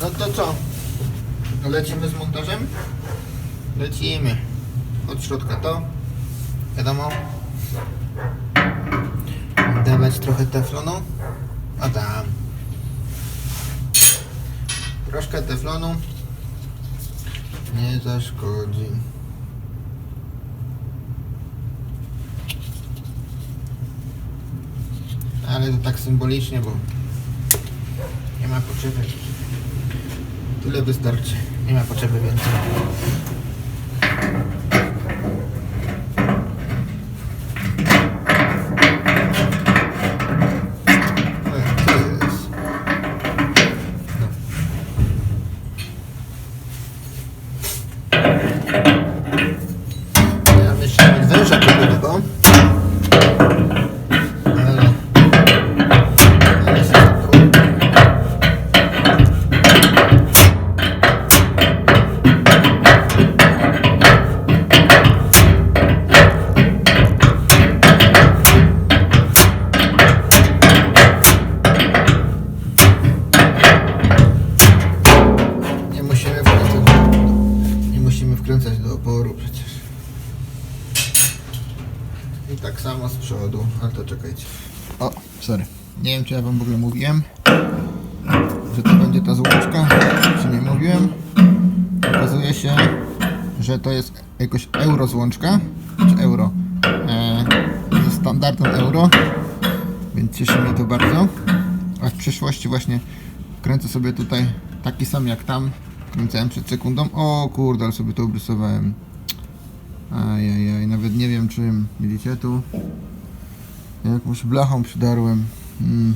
No to co? Lecimy z montażem? Lecimy. Od środka to. Wiadomo. Dawać trochę teflonu. A tam. Troszkę teflonu. Nie zaszkodzi. Ale to tak symbolicznie, bo nie ma potrzeby. Tyle wystarczy. Nie ma potrzeby więcej. O, sorry. Nie wiem czy ja wam w ogóle mówiłem, że to będzie ta złączka, czy nie mówiłem. Okazuje się, że to jest jakoś euro złączka, czy euro, e, ze standardem euro, więc cieszy mnie to bardzo. A w przyszłości właśnie kręcę sobie tutaj taki sam jak tam kręcałem przed sekundą. O kurde, ale sobie to obrysowałem. Ajajaj, nawet nie wiem czym. Widzicie tu? Jakąś blachą przydarłem. Mm.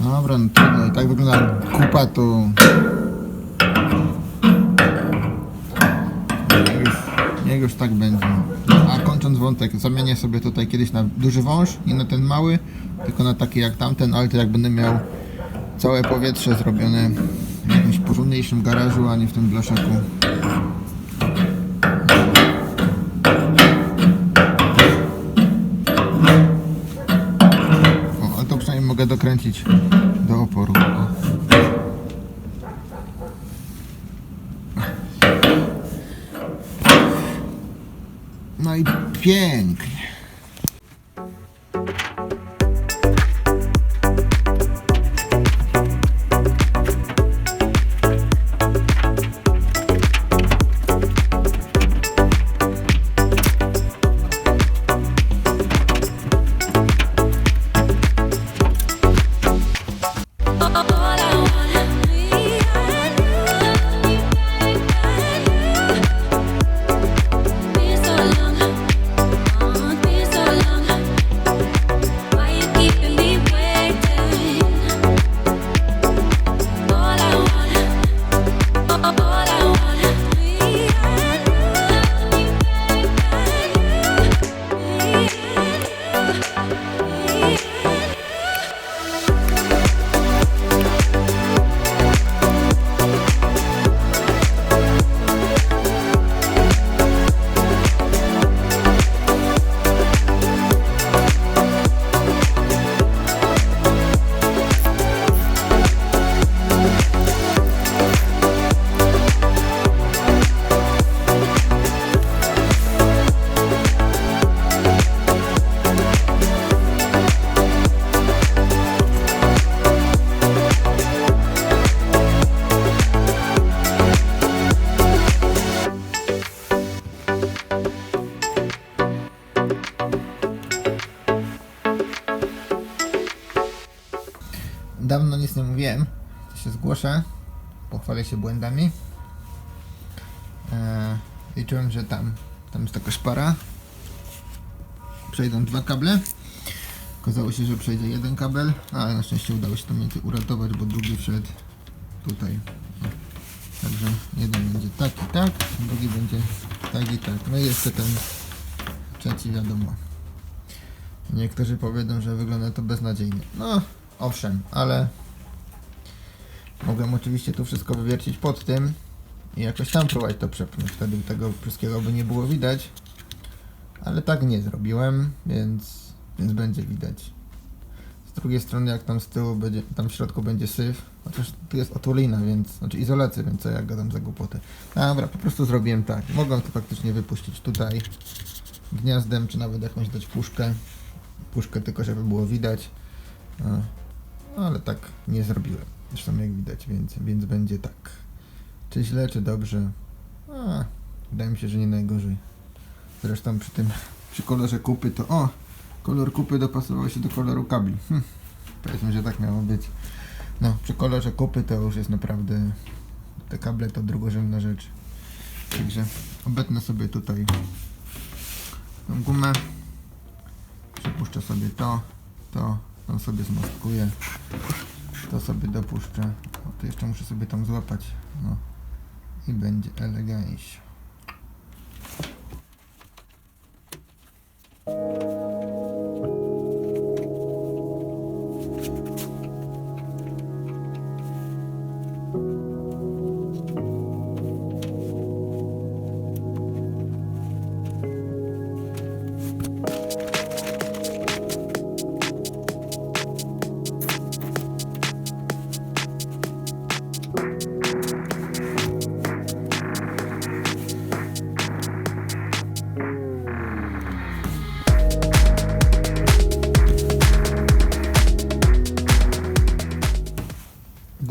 Dobra, no trudno. I tak wygląda kupa to... Niech już, niech już tak będzie. A kończąc wątek, zamienię sobie tutaj kiedyś na duży wąż, nie na ten mały, tylko na taki jak tamten, ale to jak będę miał całe powietrze zrobione w jakimś porządniejszym garażu, a nie w tym blaszaku. Mogę dokręcić do oporu. No i pięknie. Pochwalę się błędami. Eee, liczyłem, że tam, tam jest taka szpara. Przejdą dwa kable. Okazało się, że przejdzie jeden kabel, ale na szczęście udało się to między uratować, bo drugi wszedł tutaj. Także jeden będzie tak i tak, drugi będzie tak i tak. No i jeszcze ten trzeci wiadomo. Niektórzy powiedzą, że wygląda to beznadziejnie. No, owszem, ale mogłem oczywiście tu wszystko wywiercić pod tym i jakoś tam próbować to przepchnąć. Wtedy tego wszystkiego by nie było widać. Ale tak nie zrobiłem, więc, więc będzie widać. Z drugiej strony, jak tam z tyłu będzie, tam w środku będzie syf, chociaż tu jest otulina, więc, znaczy izolacja, więc co ja gadam za głupoty. Dobra, po prostu zrobiłem tak. Mogłem to faktycznie wypuścić tutaj gniazdem, czy nawet jakąś dać puszkę. Puszkę tylko, żeby było widać. E, ale tak nie zrobiłem. Zresztą jak widać, więc, więc będzie tak. Czy źle, czy dobrze? A, wydaje mi się, że nie najgorzej. Zresztą przy tym, przy kolorze kupy to o, kolor kupy dopasował się do koloru kabli. Hm, powiedzmy, że tak miało być. No, przy kolorze kupy to już jest naprawdę, te kable to drugorzędna rzecz. Także obetnę sobie tutaj tą gumę. Przypuszczę sobie to, to, to sobie zmastkuję. To sobie dopuszczę. To jeszcze muszę sobie tam złapać. No. I będzie elegancja.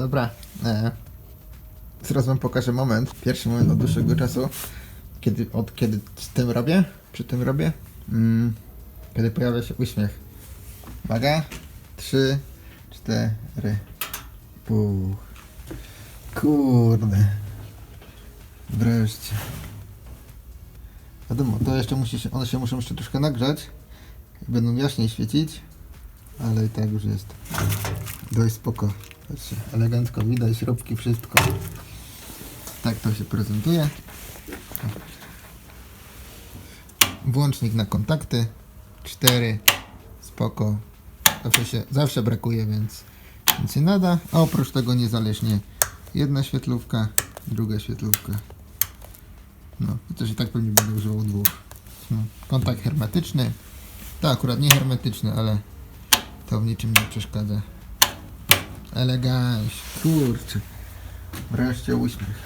Dobra. E, zaraz wam pokażę moment. Pierwszy moment od dłuższego czasu. Kiedy, od kiedy tym robię, przy tym robię. Mm, kiedy pojawia się uśmiech. Uwaga. Trzy, cztery. Pół. Kurde. Wreszcie. Wiadomo, to jeszcze musi się, one się muszą jeszcze troszkę nagrzać. Będą jaśniej świecić. Ale i tak już jest. Dość spoko. Patrzcie, elegancko widać, śrubki, wszystko. Tak to się prezentuje. Włącznik na kontakty. Cztery. Spoko. Zawsze się, zawsze brakuje, więc nic nie nada. A oprócz tego niezależnie jedna świetlówka, druga świetlówka. No, chociaż i tak pewnie będę używał dwóch. No, kontakt hermetyczny. To akurat nie hermetyczny, ale to w niczym nie przeszkadza. Elegancja, kurczę. Wreszcie uśmiech.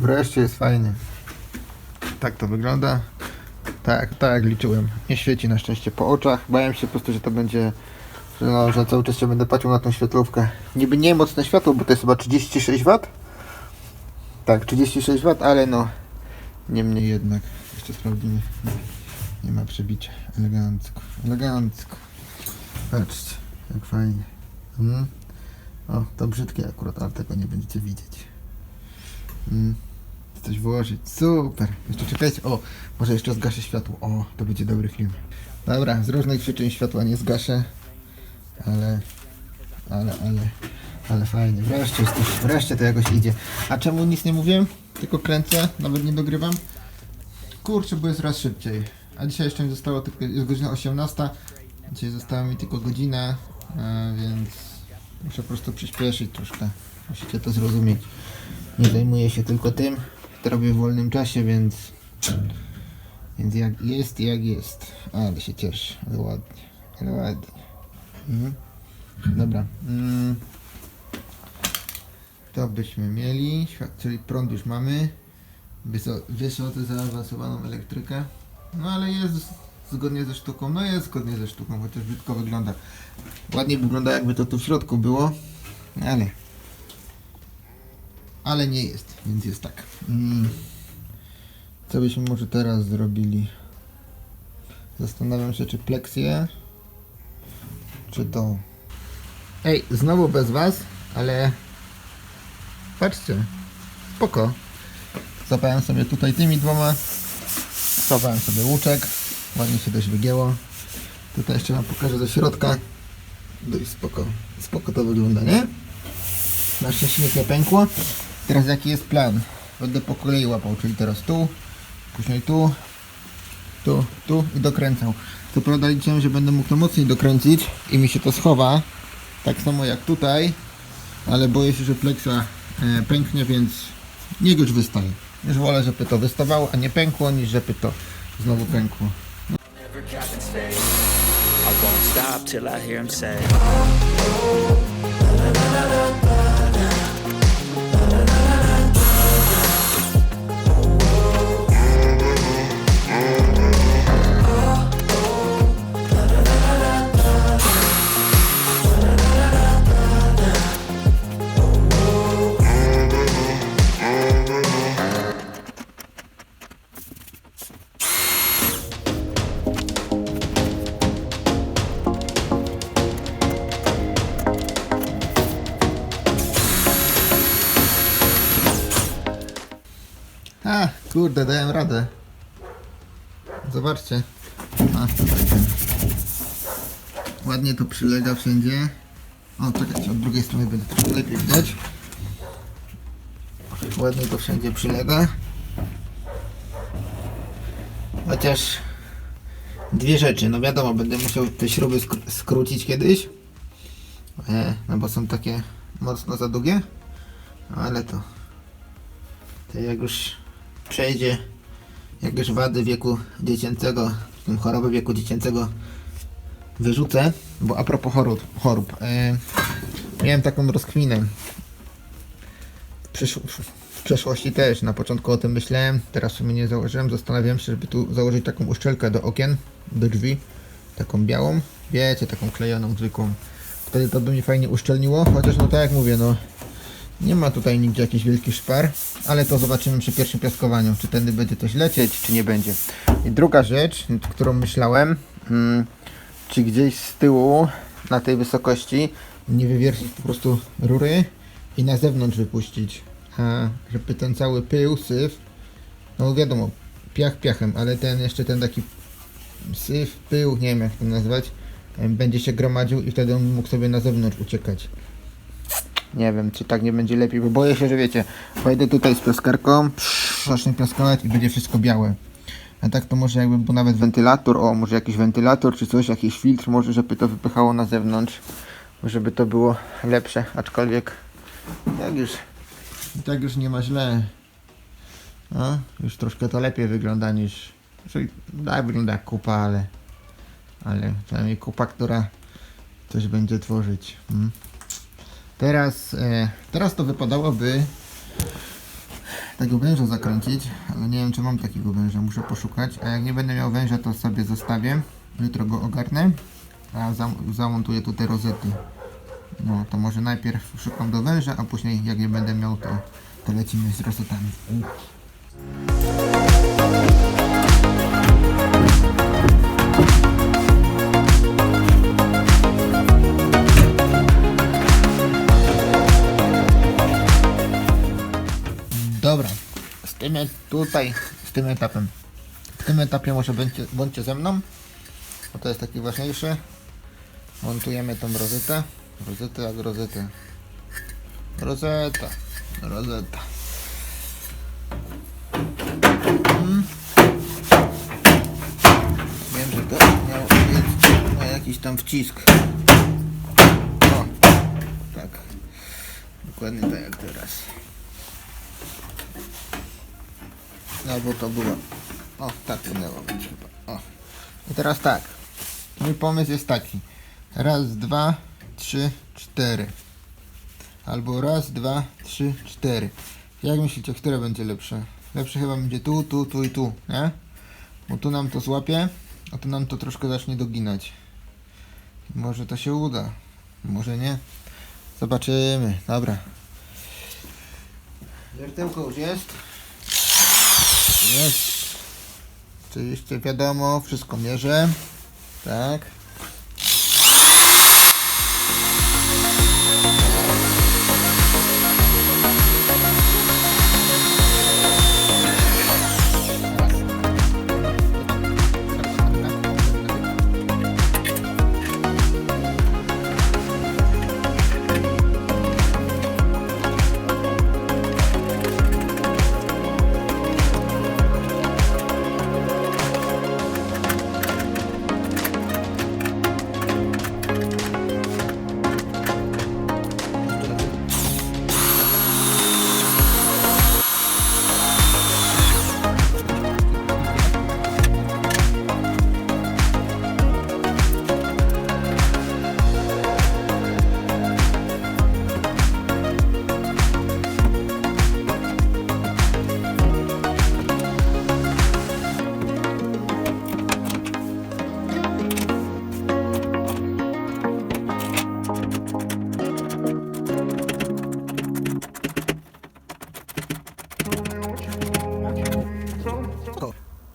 Wreszcie jest fajnie. Tak to wygląda. Tak, tak liczyłem. Nie świeci na szczęście po oczach. Bałem się po prostu, że to będzie, że, no, że cały czas się będę patrzył na tą świetlówkę. Niby nie mocne światło, bo to jest chyba 36 W. Tak, 36 W, ale no, niemniej jednak. Jeszcze sprawdzimy. Nie, ma przebicia. Elegancko, elegancko. Patrzcie, jak fajnie. Mm. O, to brzydkie akurat, ale tego nie będziecie widzieć. Mm. Coś włożyć, super. Jeszcze czekajcie, o, może jeszcze zgaszę światło. O, to będzie dobry film. Dobra, z różnych przyczyn światła nie zgaszę, ale, ale, ale, ale fajnie. Wreszcie, jest coś, wreszcie to jakoś idzie. A czemu nic nie mówiłem? Tylko kręcę, nawet nie dogrywam. Kurczę, bo jest raz szybciej. A dzisiaj jeszcze mi zostało tylko, jest godzina 18. Dzisiaj została mi tylko godzina, więc muszę po prostu przyspieszyć troszkę. Musicie to zrozumieć. Nie zajmuję się tylko tym, to robię w wolnym czasie, więc więc jak jest, jak jest. Ale się cieszę, ładnie, ładnie. Mhm. Dobra. Mm. To byśmy mieli, czyli prąd już mamy. Wyso- Wysoko zaawansowaną elektrykę. No ale jest zgodnie ze sztuką. No jest zgodnie ze sztuką, chociaż brzydko wygląda. Ładnie wygląda jakby to tu w środku było. Ale. Ale nie jest, więc jest tak. Mm. Co byśmy może teraz zrobili? Zastanawiam się, czy pleksję, czy to. Ej, znowu bez was, ale patrzcie, spoko. Zapałem sobie tutaj tymi dwoma, zapałem sobie łuczek, ładnie się dość wygięło. Tutaj jeszcze wam pokażę ze środka. Dość spoko, spoko to wygląda, nie? Na szczęście nic nie pękło. Teraz jaki jest plan? Będę po kolei łapał, czyli teraz tu, później tu, tu, tu i dokręcał. Co prawda liczyłem, że będę mógł to mocniej dokręcić i mi się to schowa, tak samo jak tutaj, ale boję się, że pleksa e, pęknie, więc niech już wystaje. Już wolę, żeby to wystawało, a nie pękło, niż żeby to znowu pękło. I won't stop till I hear him say. Kurde, dałem radę. Zobaczcie. A, ładnie to przylega wszędzie. O, czekajcie, od drugiej strony będzie troszkę lepiej widać. Ładnie to wszędzie przylega. Chociaż dwie rzeczy. No wiadomo, będę musiał te śruby skr- skrócić kiedyś. E, no bo są takie mocno za długie. Ale to to jak już przejdzie, jak już wady wieku dziecięcego, tym choroby wieku dziecięcego wyrzucę, bo a propos chorób, chorób e, miałem taką rozkminę. W przeszłości też, na początku o tym myślałem, teraz w sumie nie założyłem, zastanawiałem się, żeby tu założyć taką uszczelkę do okien, do drzwi, taką białą, wiecie, taką klejoną, zwykłą. Wtedy to by mi fajnie uszczelniło, chociaż no tak jak mówię, no nie ma tutaj nigdzie jakichś wielkich szpar, ale to zobaczymy przy pierwszym piaskowaniu, czy tędy będzie coś lecieć, czy nie będzie. I druga rzecz, którą myślałem, mm, czy gdzieś z tyłu, na tej wysokości, nie wywiercić po prostu rury i na zewnątrz wypuścić, a żeby ten cały pył, syf, no wiadomo, piach piachem, ale ten jeszcze ten taki syf, pył, nie wiem jak to nazwać, będzie się gromadził i wtedy on mógł sobie na zewnątrz uciekać. Nie wiem, czy tak nie będzie lepiej, bo boję się, że wiecie, wejdę tutaj z piaskarką, zacznę piaskować i będzie wszystko białe. A tak to może jakby był nawet wentylator, o może jakiś wentylator czy coś, jakiś filtr, może żeby to wypychało na zewnątrz, żeby to było lepsze, aczkolwiek jak już, tak już nie ma źle. No, już troszkę to lepiej wygląda niż, znaczy, tak wygląda jak kupa, ale, ale przynajmniej kupa, która coś będzie tworzyć. Mm. Teraz, e, teraz to wypadałoby tego węża zakręcić, ale nie wiem czy mam takiego węża, muszę poszukać. A jak nie będę miał węża, to sobie zostawię. Jutro go ogarnę, a zam zamontuję tutaj rozety. No to może najpierw szukam do węża, a później jak nie będę miał, to, to lecimy z rozetami. Tym tutaj, z tym etapem. W tym etapie może bądźcie, bądźcie ze mną, bo to jest taki ważniejszy. Montujemy tą rozetę. Rozetę jak rozetę. Rozeta. Rozeta. Mm. Wiem, że to miał być ma jakiś tam wcisk. O, tak. Dokładnie tak jak teraz. No bo to było. O, tak miało być chyba. O. I teraz tak. Mój pomysł jest taki. Raz, dwa, trzy, cztery. Albo raz, dwa, trzy, cztery. Jak myślicie, które będzie lepsze? Lepsze chyba będzie tu, tu, tu i tu, nie? Bo tu nam to złapie, a tu nam to troszkę zacznie doginać. Może to się uda. Może nie. Zobaczymy. Dobra. Wiertełko już jest. Jest. Oczywiście wiadomo, wszystko mierzę. Tak.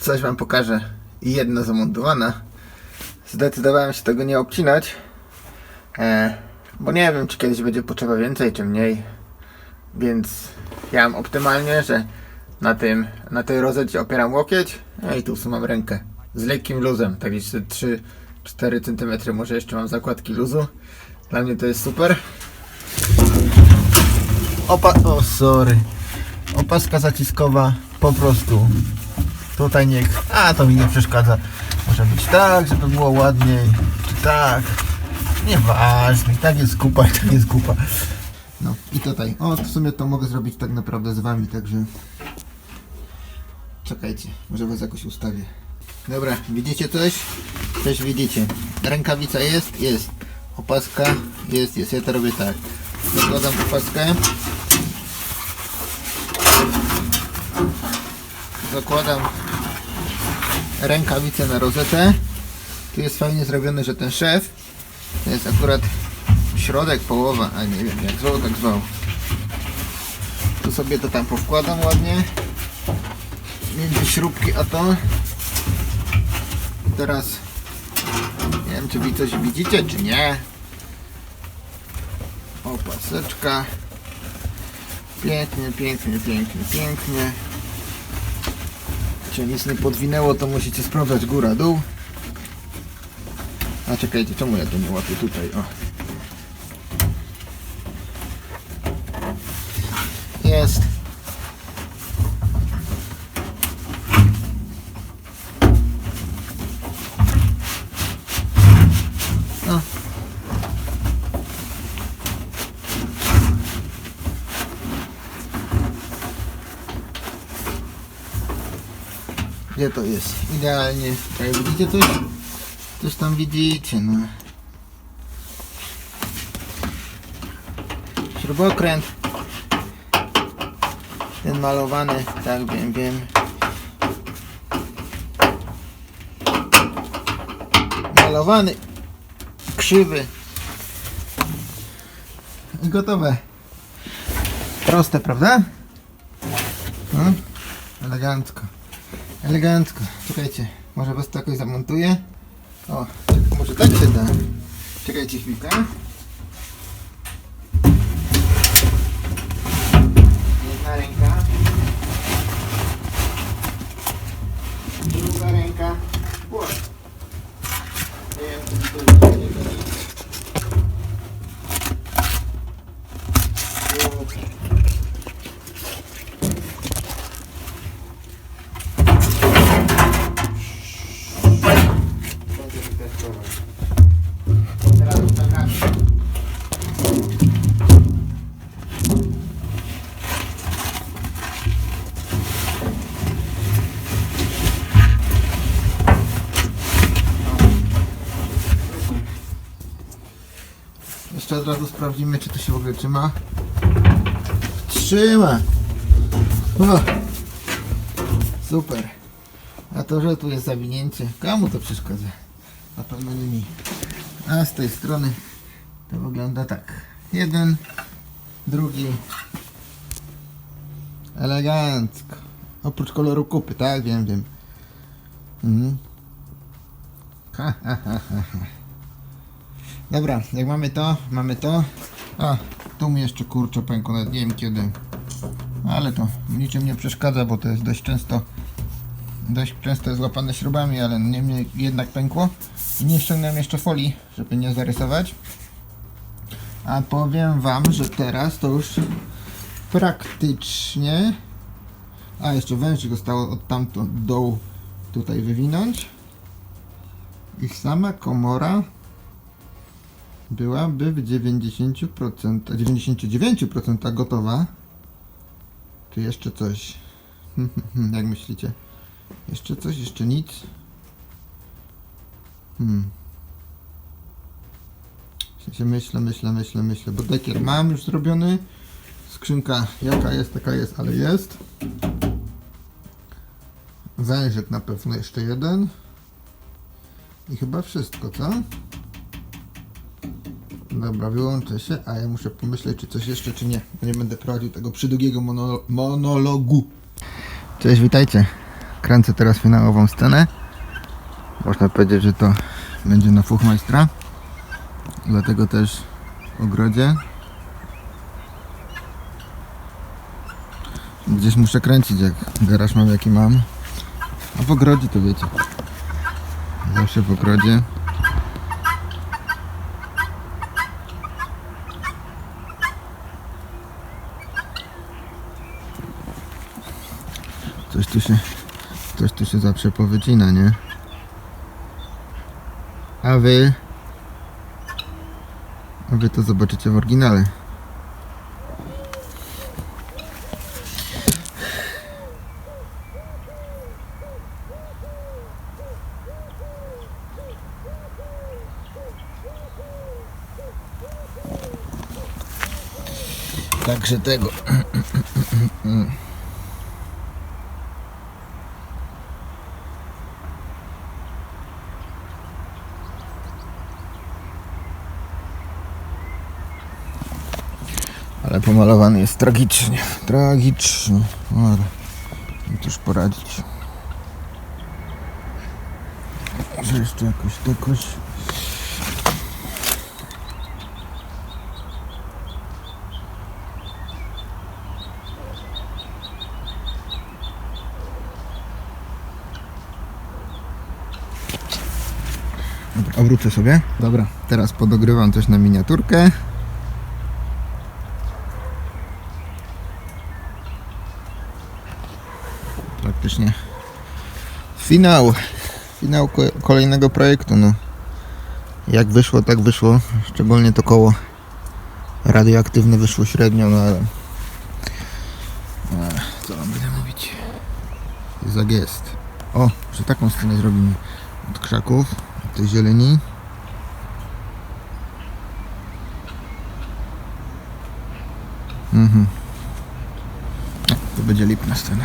Coś wam pokażę. Jedna zamontowana. Zdecydowałem się tego nie obcinać. E, bo nie wiem, czy kiedyś będzie potrzeba więcej, czy mniej. Więc ja mam optymalnie, że na tym, na tej rozecie opieram łokieć, no i tu mam rękę. Z lekkim luzem, tak jeszcze 3-4 cm może jeszcze mam zakładki luzu. Dla mnie to jest super. Opa, o sorry. Opaska zaciskowa po prostu. Tutaj niech. A to mi nie przeszkadza. Może być tak, żeby było ładniej. Czy tak. Nieważne. Tak jest kupa, i tak jest kupa. No i tutaj. O, w sumie to mogę zrobić tak naprawdę z wami, także. Czekajcie, może was jakoś ustawię. Dobra, widzicie coś? Coś widzicie. Rękawica jest? Jest. Opaska? Jest, jest. Ja to robię tak. Zakładam opaskę. Zakładam rękawicę na rozetę. Tu jest fajnie zrobione, że ten szef to jest akurat środek, połowa, a nie wiem jak zwał, tak zwał. Tu sobie to tam powkładam ładnie między śrubki a to. Teraz nie wiem czy wy coś widzicie czy nie. Opaseczka. Pięknie, pięknie, pięknie, pięknie. Cię nic nie podwinęło, to musicie sprawdzać góra, dół. A czekajcie, czemu ja to nie łapię tutaj? O. Jest. Gdzie to jest? Idealnie. Tutaj widzicie coś? Coś tam widzicie, no. Śrubokręt. Ten malowany, tak wiem, wiem. Malowany. Krzywy. I gotowe. Proste, prawda? No, elegancko. Elegancko. Czekajcie, może was to jakoś zamontuję? O, może tak się da. Czekajcie chwilkę. Jedna ręka. Druga ręka. O. Nie wiem, czy to jest Jeszcze od razu sprawdzimy, czy to się w ogóle trzyma. Trzyma! O, super. A to, że tu jest zawinięcie, komu to przeszkadza? Na pewno nie mi. A z tej strony to wygląda tak. Jeden, drugi. Elegancko. Oprócz koloru kupy, tak? Wiem, wiem. Mhm. Ha, ha, ha, ha. Dobra, jak mamy to, mamy to. A, tu mi jeszcze kurczę pękło, nawet nie wiem kiedy. Ale to niczym nie przeszkadza, bo to jest dość często dość często złapane śrubami, ale niemniej jednak pękło. I nie ściągnąłem jeszcze folii, żeby nie zarysować. A powiem wam, że teraz to już praktycznie... A, jeszcze wężyk zostało od tamto dołu tutaj wywinąć. I sama komora byłaby w 90%, 99% gotowa. Czy jeszcze coś? Jak myślicie? Jeszcze coś? Jeszcze nic? Hmm. W sensie myślę, myślę, myślę, myślę, bo dekier mam już zrobiony. Skrzynka jaka jest, taka jest, ale jest. Wężyk na pewno jeszcze jeden. I chyba wszystko, co? Dobra, wyłączę się, a ja muszę pomyśleć, czy coś jeszcze, czy nie. Nie będę prowadził tego przydługiego mono monologu. Cześć, witajcie. kręcę teraz finałową scenę. Można powiedzieć, że to będzie na Fuchmajstra. Dlatego też w ogrodzie. Gdzieś muszę kręcić, jak garaż mam jaki mam. A w ogrodzie to wiecie. Zawsze w ogrodzie. Tu się, coś tu się zawsze powycina, nie? A wy, a wy to zobaczycie w oryginale. Także tego. Ale pomalowany jest tragicznie. Tragicznie. Ale cóż poradzić. Może jeszcze jakoś. Dobra, Obrócę sobie. Dobra, teraz podogrywam coś na miniaturkę. Praktycznie finał. Finał ko- kolejnego projektu no. Jak wyszło tak wyszło. Szczególnie to koło radioaktywne wyszło średnio no ale co wam będę mówić? O, że taką scenę zrobimy. Od krzaków od tej zieleni. Mhm. To będzie lipna scena